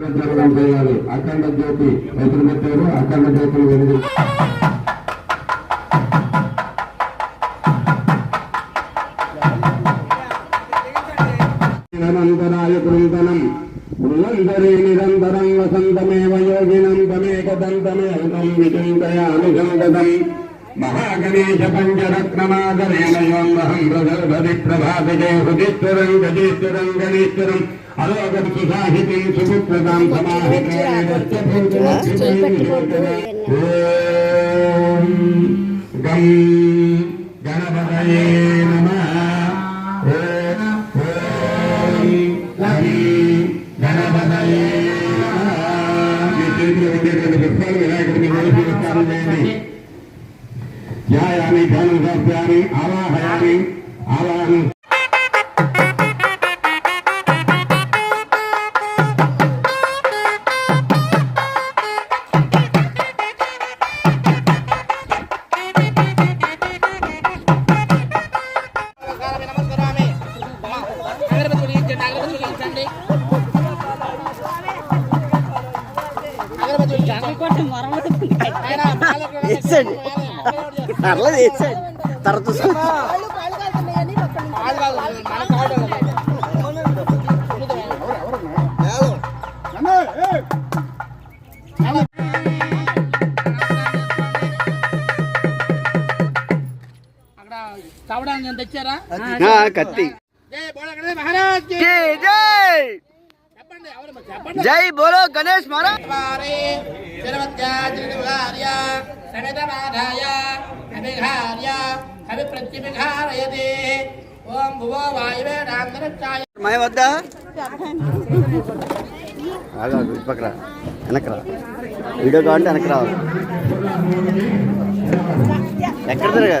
ప్రచారం చేయాలి. అఖండ జ్యోతి ఎదురు పెట్టారు. అఖండ జ్యోతులు వెలుగు నిరంతరాయ కృంతనం మృగంధరే నిరంతరం వయోగినం తమేకదంతమే తమేకదంతమేకం విచింతయామి సంతతం మహాగణేశ పంచరత్నమాదరేణ యోన్వహం ప్రగల్భది ప్రభాతిజే హృదిశ్వరం గజేశ్వరం గణేశ్వరం అలోకం సుసాహితిం సుపుత్రతాం ఓం గణపతయే నమః. ఓం ఓం గణపతయే నమః. మీ ధ్యాయామి ధ్యానం సమర్పయామి ఆవాహయామి ఆవాహనం నమస్కారమే అగరబత్తి చేసాడు తర్వాత ఎంత తెచ్చారా? ఆ, కత్తి. జై బోలో గణేష్ మహారాజ్కి. జై జై! చెప్పండి ఎవరు మరి చెప్పండి. జై బోలో గణేష్ మహారాజ్. వారే తిరువత్యాజ్ఞార్య సమితమాధాయ అభిఘార్య అభి ప్రత్యభిఘారయతే ఓం భువో వాయువే నాంతరచాయ మై వద్ద ఆగు, ఆగు, పక్కరా వెనక్రా వీడియో కావాలంటే వెనక్కి రావాలి ఎక్కడ తిరగా